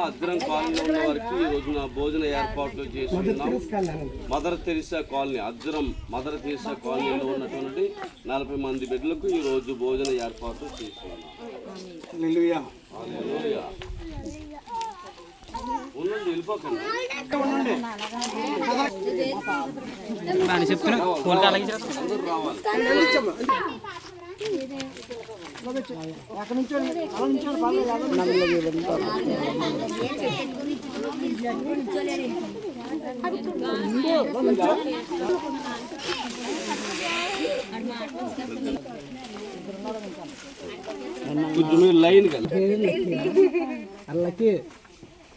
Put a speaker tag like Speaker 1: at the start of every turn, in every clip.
Speaker 1: అద్దరం కాలనీలో ఉన్న వారికి ఈ రోజున భోజన ఏర్పాట్లు చేసి ఉన్నాం మదర్ తెరిసా కాలనీ అద్దరం మదర్ తెరిసా కాలనీలో ఉన్నటువంటి నలభై మంది బిడ్డలకు ఈ రోజు భోజన ఏర్పాట్లు చేసి ఉన్నాం హల్లెలూయా. ఉండండి వెళ్ళిపోకండి అందరూ లైన్ కదా
Speaker 2: అల్లకి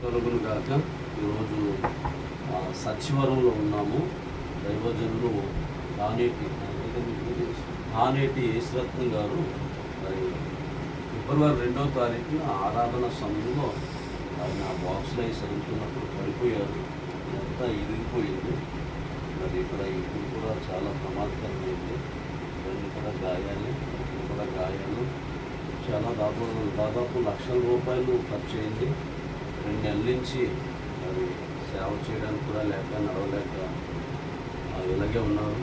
Speaker 1: కలుగును గాక ఈరోజు సచివరంలో ఉన్నాము. దైవజనులు నానేటి నానేటి యేసురత్నం గారు మరి ఫిబ్రవరి రెండవ తారీఖున ఆరాధన సమయంలో ఆయన బాక్స్లో చదువుతున్నప్పుడు పడిపోయారు. ఇదంతా ఇరిగిపోయింది. మరి ఇక్కడ ఇది కూడా చాలా ప్రమాదకరమైంది. రెండు కూడా గాయాలు కూడా గాయాలు. చాలా దాదాపు దాదాపు లక్షల రూపాయలు ఖర్చు అయింది. రెండు నెలల నుంచి మరి సేవ చేయడానికి కూడా లేక నడవలేక ఇలాగే ఉన్నారు.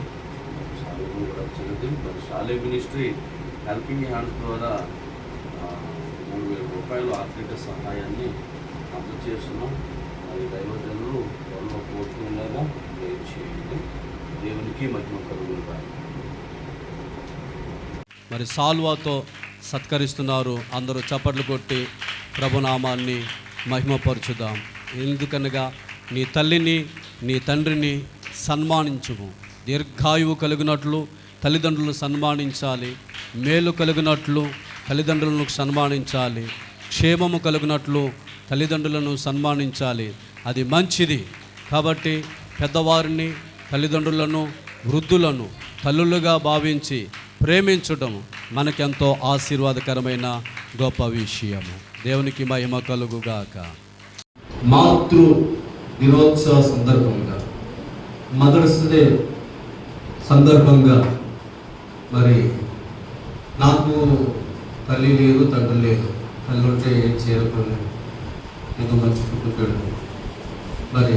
Speaker 1: చాలా కూడా వచ్చినది మరి షాలే మినిస్ట్రీ హెల్పింగ్ హ్యాండ్స్ ద్వారా మూడు వేల రూపాయలు ఆర్థిక సహాయాన్ని చేస్తున్నాం. అది దైవజనులు త్వరలో కోరుకునేలాగా నేను చేయండి. దేవునికి మహిమ కలుగును మరి సాల్వాతో సత్కరిస్తున్నారు. అందరూ చప్పట్లు కొట్టి ప్రభునామాన్ని మహిమపరచుదాం. ఎందుకనగా నీ తల్లిని నీ తండ్రిని సన్మానించుము. దీర్ఘాయువు కలిగినట్లు తల్లిదండ్రులను సన్మానించాలి. మేలు కలిగినట్లు తల్లిదండ్రులను సన్మానించాలి. క్షేమము కలిగినట్లు తల్లిదండ్రులను సన్మానించాలి. అది మంచిది. కాబట్టి పెద్దవారిని తల్లిదండ్రులను వృద్ధులను తల్లులుగా భావించి ప్రేమించడం మనకెంతో ఆశీర్వాదకరమైన గొప్ప విషయము. దేవునికి మహిమ కలుగుగాక.
Speaker 3: మాతృ దినోత్సవ సందర్భంగా మదర్స్ డే సందర్భంగా మరి నాకు తల్లి లేదు తండ్రి లేదు. తల్లి ఉంటే ఏం చేరుకోలేదు నేను మంచి పుట్టుకోడు మరి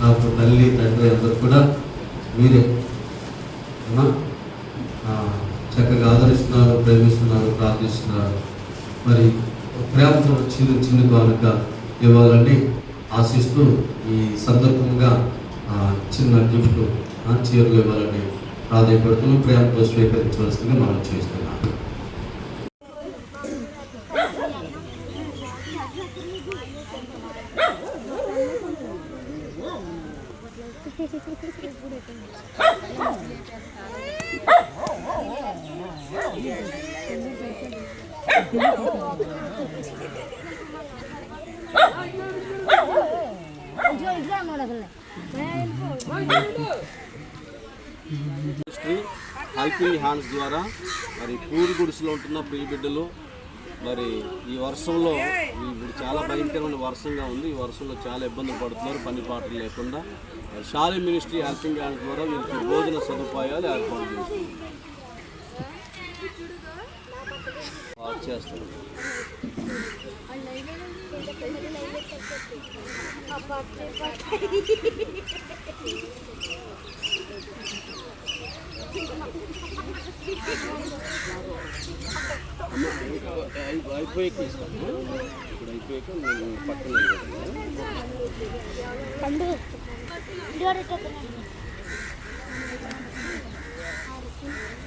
Speaker 3: నాకు తల్లి తండ్రి అందరూ కూడా మీరే. అమ్మా చక్కగా ఆదరిస్తున్నారు ప్రేమిస్తున్నారు ప్రార్థిస్తున్నారు. మరి ప్రేమతో చిన్న చిన్న కానుక ఇవ్వాలని ఆశిస్తూ ఈ సందర్భంగా చిన్న గిఫ్ట్ చీరలు ఇవ్వాలని ప్రాధాన్యపడుతున్నాం ప్రేమతో స్వీకరించవలసిందిగా మనం చేస్తున్నాం.
Speaker 1: హెల్పింగ్ హ్యాండ్స్ ద్వారా మరి పూరి గుడిసెలో ఉంటున్న ప్రియ బిడ్డలు మరి ఈ వర్షంలో ఇప్పుడు చాలా భయంకరమైన వర్షంగా ఉంది. ఈ వర్షంలో చాలా ఇబ్బందులు పడుతున్నారు పని పాటలు లేకుండా. మరి షాలి మినిస్ట్రీ హెల్పింగ్ హ్యాండ్స్ ద్వారా వీళ్ళకి భోజన సదుపాయాలు ఏర్పాటు చేస్తుంది చేస్తారు అమ్మ, అయి- అయిపోయాక ఇస్తాను ఇప్పుడు అయిపోయాక నేను పక్కన నిలబెడతాను.
Speaker 4: పండు ఎంతకండి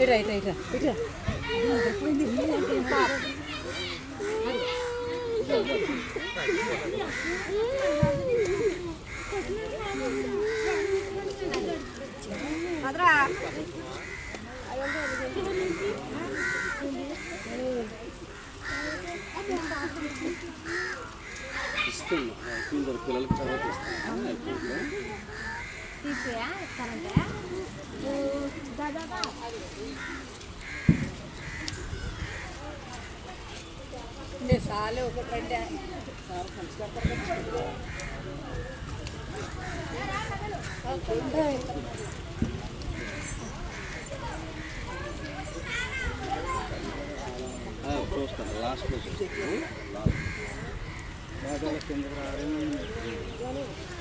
Speaker 3: ఇట్రా ఇట్రా ఇట్రా ఇట్రా అదరా
Speaker 1: ఇస్తున్నా కొందరు పిల్లలకి తర్వాత
Speaker 5: ఇస్తానంటే దాదాపు
Speaker 3: నేను సాలే ఒకటి రండి
Speaker 1: చూస్తాను లాస్ట్లో చూస్తాను. లాస్ట్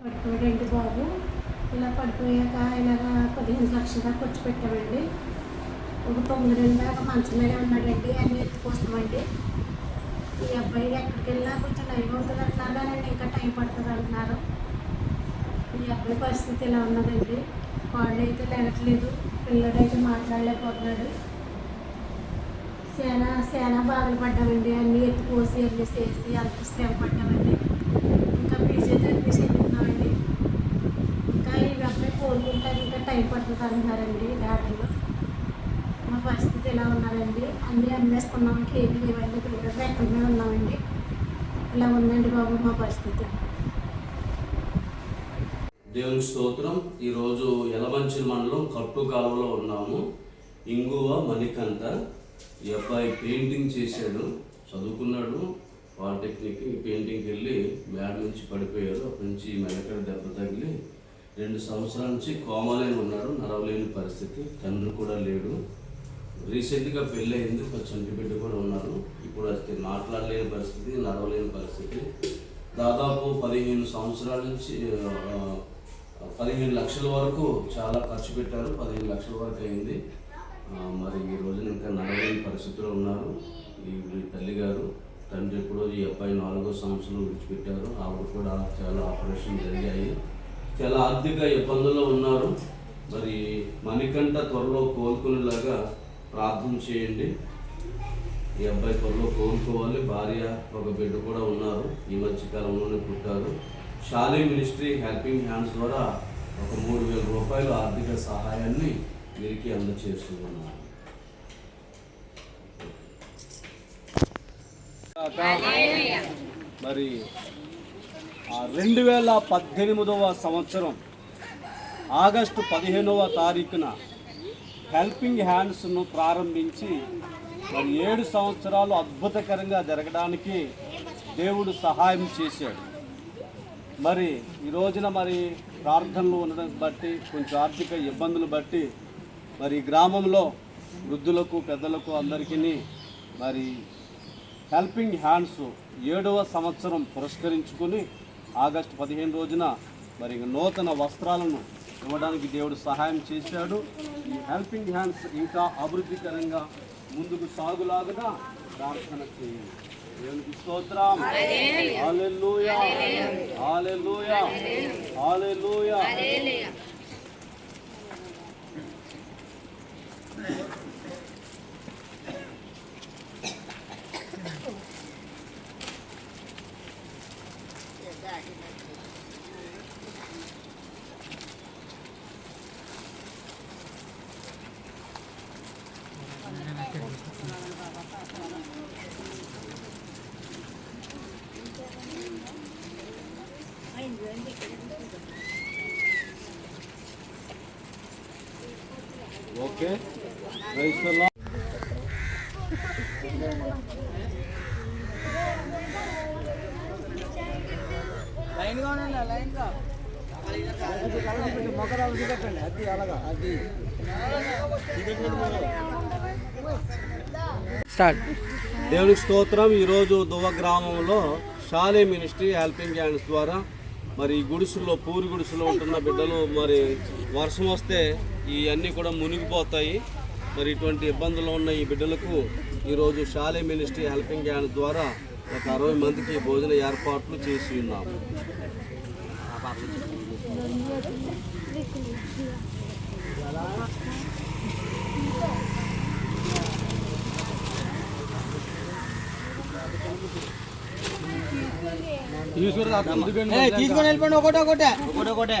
Speaker 6: పడిపోయాడండి బాబు? ఇలా పడిపోయాక ఇలాగా పదిహేను లక్షల దాకా ఖర్చు పెట్టామండి. ఒక తొమ్మిది రెండు దాకా మంచం మీద ఉన్నాడండి. అన్ని ఎత్తుకొస్తామండి. ఈ అబ్బాయి ఎక్కడికి వెళ్ళినా కొంచెం టైం అవుతుంది అంటున్నారు కానీ ఇంకా టైం పడుతుంది అంటున్నారు. ఈ అబ్బాయి పరిస్థితి ఇలా ఉన్నదండి? కాళ్ళు అయితే లేగట్లేదు పిల్లడైతే మాట్లాడలేకపోతున్నాడు. సేనా సేనా బాధలు పడ్డామండి. అన్నీ ఎత్తుకోసి అన్నీ చేసి అంత శ్రమ పడ్డామండి. ఇంకా ఫిజియోథెరపీ చెప్తున్నామండి ఇంకా ఈ అబ్బాయి కోలుకుంటారు ఇంకా టైం పడుతుంది అంటున్నారండి డాక్టర్లు మా పరిస్థితి ఎలా ఉన్నారండి? అన్నీ అమ్మేసుకున్నాం. ఏమి ఇవన్నీ పిల్లలు ఎక్కడి మీద ఉన్నామండి. ఇలా ఉందండి బాబు మా పరిస్థితి?
Speaker 1: దేవుని స్తోత్రం. ఈరోజు యలమంచి మండలం కట్టు కాలువలో ఉన్నాము. ఇంగువ మణికంత ఈ అబ్బాయి పెయింటింగ్ చేశాడు చదువుకున్నాడు పాలిటెక్నిక్ పెయింటింగ్కి వెళ్ళి మేడ నుంచి పడిపోయారు అప్పటి నుంచి మెడకడ దెబ్బ తగిలి రెండు సంవత్సరాల నుంచి కోమాలేని ఉన్నాడు నడవలేని పరిస్థితి. తండ్రి కూడా లేడు. రీసెంట్గా పెళ్ళయింది ఒక చంటి బిడ్డ కూడా ఉన్నారు. ఇప్పుడు అది మాట్లాడలేని పరిస్థితి నడవలేని పరిస్థితి. దాదాపు పదిహేను సంవత్సరాల నుంచి పదిహేను లక్షల వరకు చాలా ఖర్చు పెట్టారు. పదిహేను లక్షల వరకు అయింది. మరి ఈ రోజున ఇంకా నడవలేని పరిస్థితిలో ఉన్నారు. ఈ తల్లిగారు తల్లి గారు తండ్రి ఎప్పుడో ఈ అబ్బాయి నాలుగో సంవత్సరం విడిచిపెట్టారు. ఆవిడ కూడా చాలా ఆపరేషన్ జరిగాయి. చాలా ఆర్థిక ఇబ్బందుల్లో ఉన్నారు. మరి మణికంఠ త్వరలో కోలుకునేలాగా ప్రార్థన చేయండి. ఈ అబ్బాయి త్వరలో కోలుకోవాలి. భార్య ఒక బిడ్డ కూడా ఉన్నారు. ఈ మధ్య కాలంలోనే పుట్టారు. షాలీ మినిస్ట్రీ హెల్పింగ్ హ్యాండ్స్ ద్వారా ఒక మూడు వేల రూపాయల ఆర్థిక సహాయాన్ని వీరికి అందజేస్తున్నారు
Speaker 7: మరి రెండు వేల పద్దెనిమిదవ సంవత్సరం ఆగస్టు పదిహేనవ తారీఖున హెల్పింగ్ హ్యాండ్స్ను ప్రారంభించి మరి ఏడు సంవత్సరాలు అద్భుతకరంగా జరగడానికి దేవుడు సహాయం చేశాడు. మరి ఈ రోజున మరి ప్రార్థనలు ఉండడం బట్టి కొంచెం ఆర్థిక ఇబ్బందులు బట్టి మరి గ్రామంలో వృద్ధులకు పెద్దలకు అందరికీ మరి హెల్పింగ్ హ్యాండ్స్ ఏడవ సంవత్సరం పురస్కరించుకుని ఆగస్టు పదిహేను రోజున మరి నూతన వస్త్రాలను ఇవ్వడానికి దేవుడు సహాయం చేశాడు. ఈ హెల్పింగ్ హ్యాండ్స్ ఇంకా అభివృద్ధికరంగా ముందుకు సాగులాగుగా ప్రార్థన చేయండి. దేవునికి స్తోత్రం. Hallelujah. Hallelujah. Hallelujah. Okay.
Speaker 8: Okay praise
Speaker 9: start.
Speaker 1: దేవునికి స్తోత్రం. ఈరోజు దువ్వ గ్రామంలో షాలే మినిస్ట్రీ హెల్పింగ్ హ్యాండ్స్ ద్వారా మరి ఈ గుడిసెల్లో పూరి గుడిసెలో ఉంటున్న బిడ్డలు మరి వర్షం వస్తే ఇవన్నీ కూడా మునిగిపోతాయి. మరి ఇటువంటి ఇబ్బందులు ఉన్న ఈ బిడ్డలకు ఈరోజు షాలే మినిస్ట్రీ హెల్పింగ్ హ్యాండ్ ద్వారా ఒక అరవై మందికి భోజన ఏర్పాట్లు చేసి ఉన్నాము.
Speaker 9: తీసుకొని వెళ్ళిపోండి ఒకటే ఒకటే.
Speaker 1: ఒకటి ఒకటే.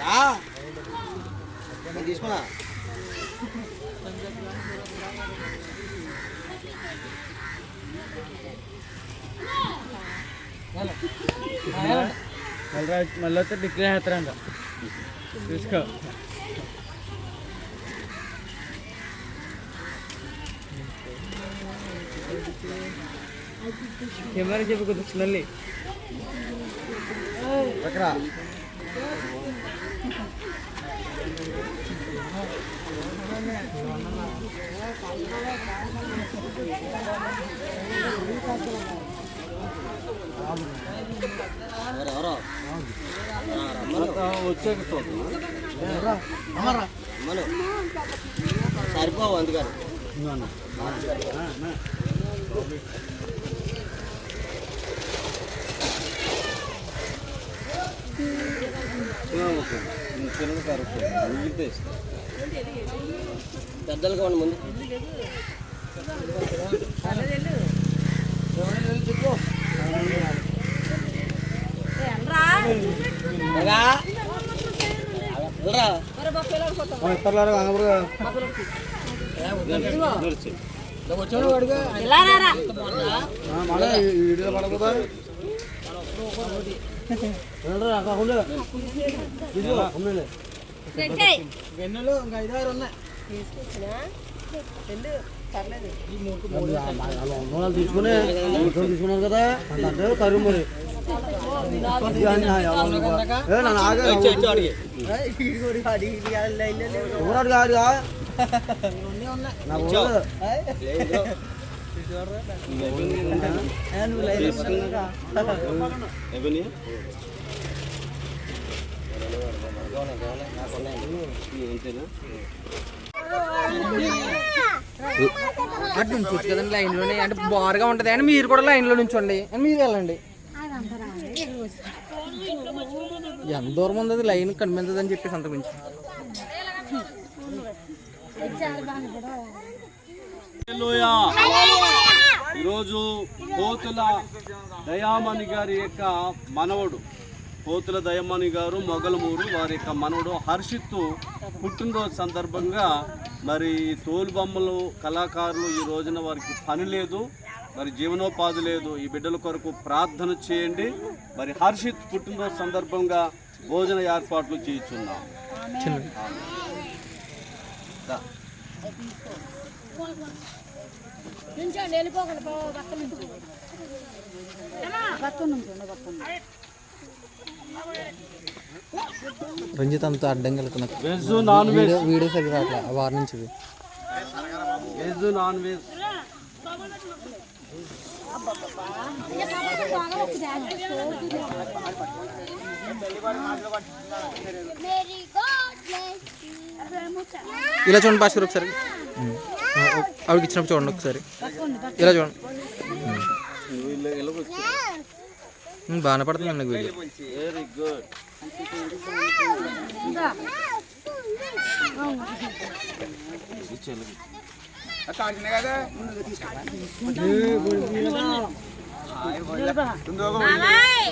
Speaker 9: కావాల్సిందే
Speaker 10: తీసుకోరా
Speaker 9: తీసుకున్నా మళ్ళీ వస్తే డిక్లేర్ చేస్తారంట తీసుకో కెమెరా చెప్పి కొద్దిగా స్మెల్లి ఎక్కడ? సరిపోవు అందుకని.
Speaker 1: చిన్నది కరెక్ట్ మిగిలితే ఇస్తాం
Speaker 9: పెద్దలుగా ముందు
Speaker 10: ఇలా
Speaker 9: వెన్నెలు ఇంకా ఐదారు ఉన్నాయి తీసుకునే తీసుకున్నారు కదా అంటే కరువు మరి ఎవరాడు కాదు
Speaker 1: ఎవరిని అంతేనా
Speaker 9: అటు నుంచి కదండి లైన్లోనే అంటే బారుగా ఉంటుంది అని మీరు కూడా లైన్లో నుంచోండి అని మీరు వెళ్ళండి ఎంత దూరం ఉంది అది లైన్ కనిపించదు అని చెప్పేసి అంత మించి
Speaker 1: ఈరోజు కోతుల దయామణి గారి యొక్క మనవడు పోతుల దయమణి గారు మొగలమూరు వారి యొక్క మనవడు హర్షిత్ పుట్టినరోజు సందర్భంగా మరి తోలుబొమ్మలు కళాకారులు ఈ రోజున వారికి పని లేదు మరి జీవనోపాధి లేదు. ఈ బిడ్డల కొరకు ప్రార్థన చేయండి. మరి హర్షిత్ పుట్టినరోజు సందర్భంగా భోజన ఏర్పాట్లు చేయించున్నాం
Speaker 3: వెళ్ళిపోకండి పక్క నుంచి పక్క నుంచి
Speaker 9: రంజిత్ అంత అడ్డం వెళ్తున్నారు
Speaker 1: వెజ్ నాన్ వెజ్.
Speaker 9: వీడియో సరిగ్గా రావట్లే ఆ వారం నుంచి ఇది.
Speaker 1: Veg non veg.
Speaker 9: ఇలా చూడండి పాస్టర్ ఒకసారి. ఆవిడకి ఇచ్చినప్పుడు చూడండి ఒకసారి. ఇలా చూడండి. బాగానే పడుతుంది నాకు వీడియో
Speaker 1: వెరీ గుడ్
Speaker 3: బాబాయ్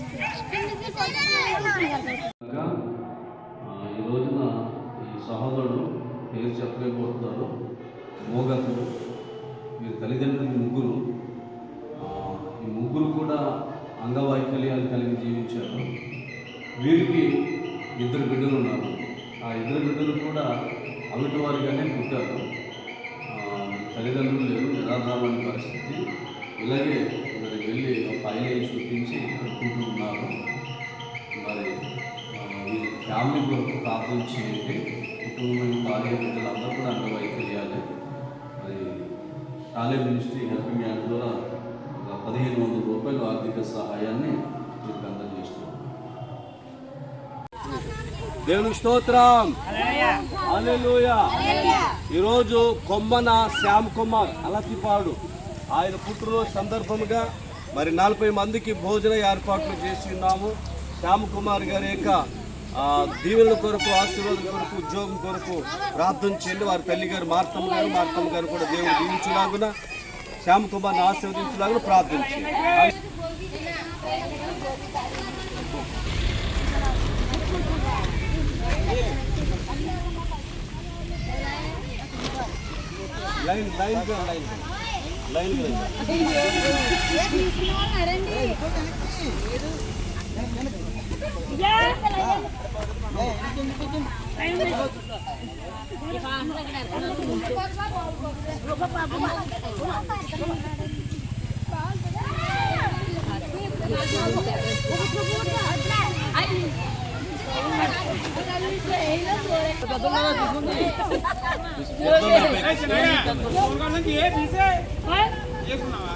Speaker 2: ఈ రోజున ఈ సహోదరుడు పేరు చెప్పలేకపోతున్నారు. మోగతుడు వీరి తల్లిదండ్రులు ముగ్గురు. ఈ ముగ్గురు కూడా అంగవైకల్యాలు కలిగి జీవించారు. వీరికి ఇద్దరు బిడ్డలు ఉన్నారు. ఆ ఇద్దరు బిడ్డలు కూడా అవిటి వారిగానే పుట్టారు తల్లిదండ్రులు లేరు. నిరాధారమైన పరిస్థితి. ఇలాగే మరి వెళ్ళి ఒక ఫైల్ వేసి చూపించి ఫ్యామిలీ కొరకు ప్రార్థన చేయండి కుటుంబం భార్య బిడ్డలందరూ కూడా అంగవైకల్యాలి మరి కాలేజ్ మినిస్ట్రీ హెల్పింగ్ హ్యాండ్ ద్వారా ఒక పదిహేను వందల రూపాయలు ఆర్థిక సహాయాన్ని మీకు అందజేస్తున్నాం.
Speaker 1: దేవుని స్తోత్రం. హల్లెలూయా. ఈరోజు కొమ్మన శ్యామ్ కుమార్ అలతిపాడు. ఆయన పుట్టినరోజు సందర్భంగా మరి నలభై మందికి భోజన ఏర్పాట్లు చేసి ఉన్నాము. శ్యామ్ కుమార్ గారి యొక్క దీవెనల కొరకు ఆశీర్వాదం కొరకు ఉద్యోగం కొరకు ప్రార్థన చేయండి వారి తల్లి గారు మార్తమ్మ గారు మార్తమ్మ గారు కూడా దేవుడు దీవించలాగున శ్యామ్ కుమార్ని ఆశీర్వదించులాగున ప్రార్థన చేయండి line line line line line
Speaker 3: చేసుకున్నావా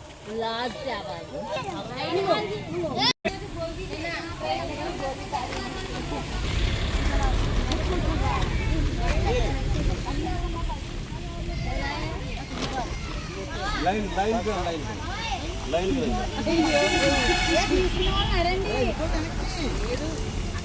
Speaker 3: కూర్చుంది
Speaker 1: last
Speaker 9: line
Speaker 1: line line line line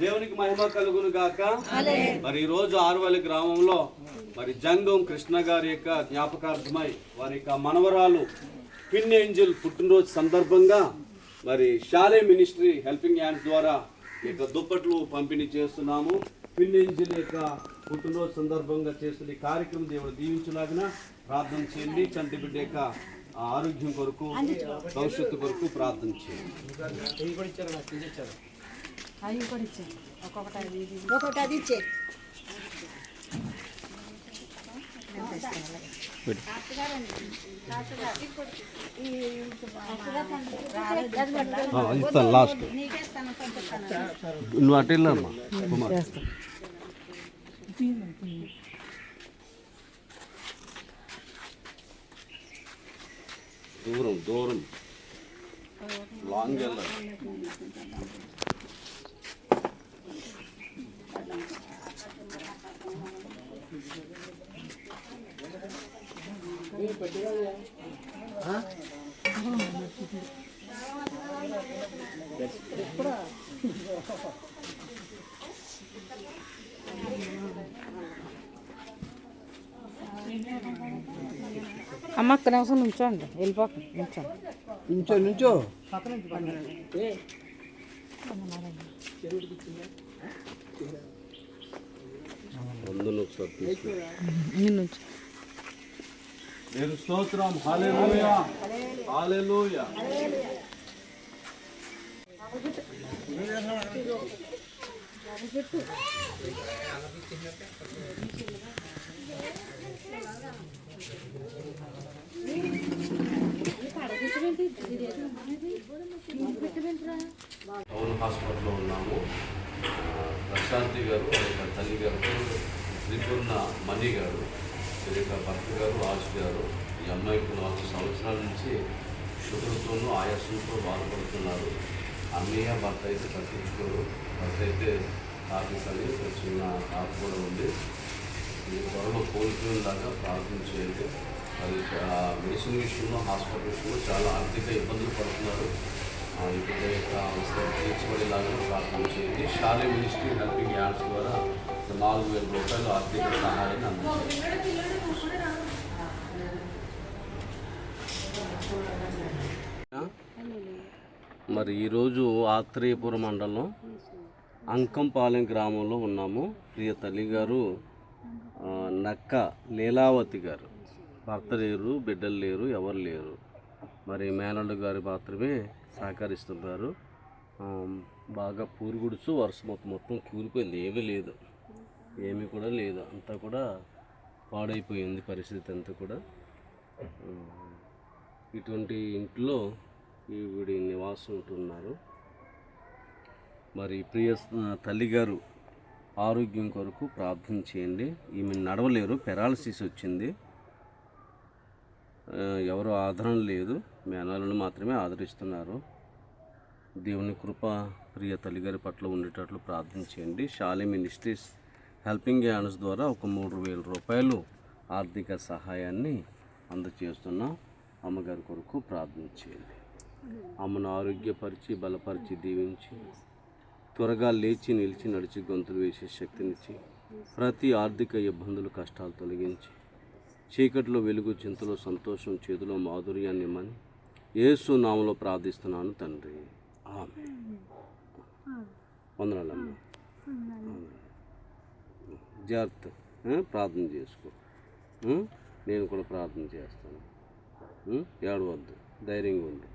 Speaker 1: దేవునికి మహిమ కలుగును గాక మరి ఈ రోజు ఆరువల్లి గ్రామంలో మరి జంగం కృష్ణ గారి యొక్క జ్ఞాపకార్థమై వారి యొక్క మనవరాలు పిన్ ఏంజిల్ పుట్టినరోజు సందర్భంగా మరి షాలే మినిస్ట్రీ హెల్పింగ్ హ్యాండ్స్ ద్వారా ఈ యొక్క దుప్పట్లు పంపిణీ చేస్తున్నాము పిన్ ఏంజిల్ యొక్క పుట్టినరోజు సందర్భంగా చేస్తున్న ఈ కార్యక్రమం దేవుడు దీవించలాగిన ప్రార్థన చేయండి. చంటి బిడ్డ యొక్క ఆరోగ్యం కొరకు భవిష్యత్తు కొరకు ప్రార్థన చేయండి. ఇస్తాను లాస్ట్. నువ్వు అటు వెళ్ళమ్మా కుమార్. దూరం దూరం లాంగ్ వెళ్ళాలి
Speaker 10: అమ్మ ఒక్క నిమిషం నుంచోండి. వెళ్ళిపోకండి నుంచోండి.
Speaker 9: నుంచో నుంచో.
Speaker 10: నేను
Speaker 1: స్తోత్రం. హల్లెలూయా. హల్లెలూయా. టౌన్ హాస్పిటల్లో ఉన్నాము. ప్రశాంతి గారు వారి తల్లి గారు త్రిపూర్ణ మణి గారు భర్త గారు రాజు గారు ఈ అమ్మాయికి నాలుగు సంవత్సరాల నుంచి షుగర్తోనూ ఆయాసంతో బాధపడుతున్నారు. అన్నయ్య భర్త అయితే పట్టించుకోరు భర్త అయితే కాఫీ కానీ చిన్న కాపు కూడా ఉంది. ఈ త్వరలో కోలుకునేలాగా ప్రార్థన చేయండి. అది మెడిసిన్ విషయంలో హాస్పిటల్ విషయంలో చాలా ఆర్థిక ఇబ్బందులు పడుతున్నారు. ఇప్పుడు యొక్క అవసరం తీర్చబడేలాగా ప్రార్థన చేయండి. షాలే మినిస్ట్రీ హెల్పింగ్ యాడ్స్ ద్వారా నాలుగు వేల రూపాయలు ఆర్థిక సహాయాన్ని అందించారు మరి ఈరోజు ఆత్రేయపురం మండలం అంకంపాలెం గ్రామంలో ఉన్నాము. ప్రియ తల్లి గారు నక్క లీలావతి గారు. భర్త లేరు బిడ్డలు లేరు ఎవరు లేరు. మరి మేనల్లు గారు మాత్రమే సహకరిస్తున్నారు. బాగా పూరుగుడుచు వర్షం మొత్తం మొత్తం కూలిపోయింది. ఏమీ లేదు. ఏమీ కూడా లేదు. అంతా కూడా పాడైపోయింది పరిస్థితి అంతా కూడా. ఇటువంటి ఇంట్లో ఈవిడి నివాసం ఉంటున్నారు. మరి ప్రియ తల్లిగారు ఆరోగ్యం కొరకు ప్రార్థన చేయండి. ఈమె నడవలేరు పెరాలసిస్ వచ్చింది. ఎవరు ఆదరణ లేదు. మేనాలను మాత్రమే ఆదరిస్తున్నారు. దేవుని కృప ప్రియ తల్లిగారి పట్ల ఉండేటట్లు ప్రార్థన చేయండి. షాలి మినిస్ట్రీస్ హెల్పింగ్ హ్యాండ్స్ ద్వారా ఒక మూడు వేల రూపాయలు ఆర్థిక సహాయాన్ని అందజేస్తున్నాం అమ్మగారి కొరకు ప్రార్థన చేయండి. అమ్మను ఆరోగ్యపరిచి బలపరిచి దీవించి త్వరగా లేచి నిలిచి నడిచి గొంతులు వేసే శక్తినిచ్చి ప్రతి ఆర్థిక ఇబ్బందులు కష్టాలు తొలగించి చీకటిలో వెలుగు చింతలో సంతోషం చేతిలో మాధుర్యాన్ని ఇమ్మని యేసు నామలో ప్రార్థిస్తున్నాను తండ్రి. ఆమె వందనాలమ్మ. జాగ్రత్త. ప్రార్థన చేసుకో. నేను కూడా ప్రార్థన చేస్తాను. ఏడవద్దు. ధైర్యంగా ఉండు.